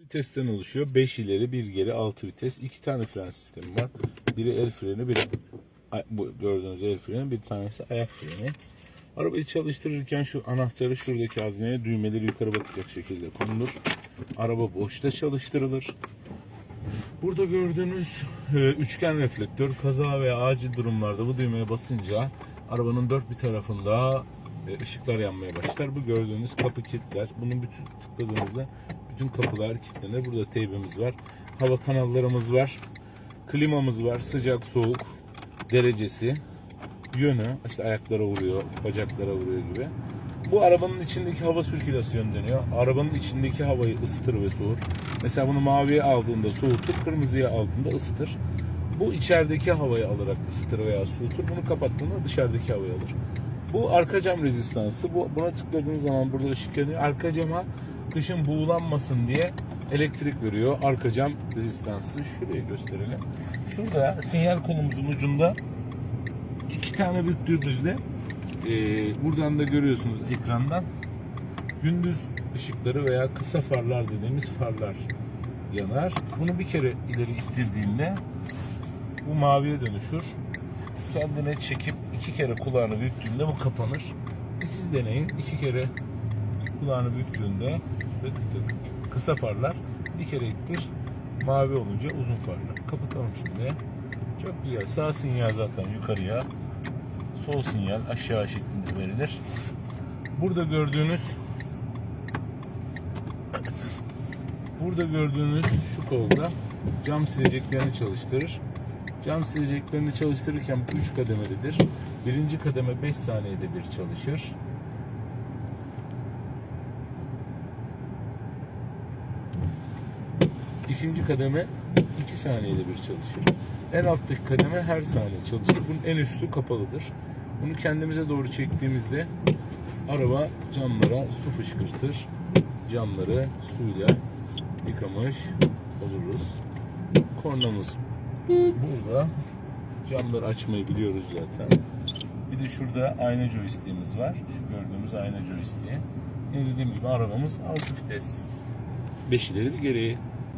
Vitesten oluşuyor. 5 ileri, 1 geri, 6 vites. 2 tane fren sistemi var. Biri el freni, biri bu gördüğünüz el freni, bir tanesi ayak freni. Arabayı çalıştırırken şu anahtarı şuradaki hazneye düğmeleri yukarı bakacak şekilde konulur. Araba boşta çalıştırılır. Burada gördüğünüz e, üçgen reflektör kaza veya acil durumlarda bu düğmeye basınca arabanın dört bir tarafında e, ışıklar yanmaya başlar. Bu gördüğünüz kapı kilitler. Bunu bütün tıkladığınızda bütün kapılar kilitlenir. Burada teybimiz var. Hava kanallarımız var. Klimamız var. Sıcak, soğuk derecesi, yönü, işte ayaklara vuruyor, bacaklara vuruyor gibi. Bu arabanın içindeki hava sirkülasyonu deniyor. Arabanın içindeki havayı ısıtır ve soğur. Mesela bunu maviye aldığında soğutur, kırmızıya aldığında ısıtır. Bu içerideki havayı alarak ısıtır veya soğutur. Bunu kapattığında dışarıdaki havayı alır. Bu arka cam rezistansı. Bu buna tıkladığınız zaman burada ışık yanıyor. Arka cama kışın buğulanmasın diye elektrik veriyor. Arka cam rezistansı. Şuraya gösterelim. Şurada sinyal kolumuzun ucunda iki tane büktüğümüzde e, buradan da görüyorsunuz ekrandan gündüz ışıkları veya kısa farlar dediğimiz farlar yanar. Bunu bir kere ileri ittirdiğinde bu maviye dönüşür. Kendine çekip iki kere kulağını büktüğünde bu kapanır. Siz deneyin. iki kere kulağını büktüğünde tık tık kısa farlar bir kere ittir mavi olunca uzun farlar. Kapatalım şimdi. Çok güzel. Sağ sinyal zaten yukarıya. Sol sinyal aşağı şeklinde verilir. Burada gördüğünüz. Burada gördüğünüz şu kolda cam sileceklerini çalıştırır. Cam sileceklerini çalıştırırken bu 3 kademelidir. Birinci kademe 5 saniyede bir çalışır. İkinci kademe 2 saniyede bir çalışır. En alttaki kademe her saniye çalışır. Bunun en üstü kapalıdır. Bunu kendimize doğru çektiğimizde araba camlara su fışkırtır. Camları suyla yıkamış oluruz. Kornamız burada. Camları açmayı biliyoruz zaten. Bir de şurada ayna joystick'imiz var. Şu gördüğümüz ayna joystick'i. Yine dediğim gibi arabamız 6 vites. 5 ileri bir geri.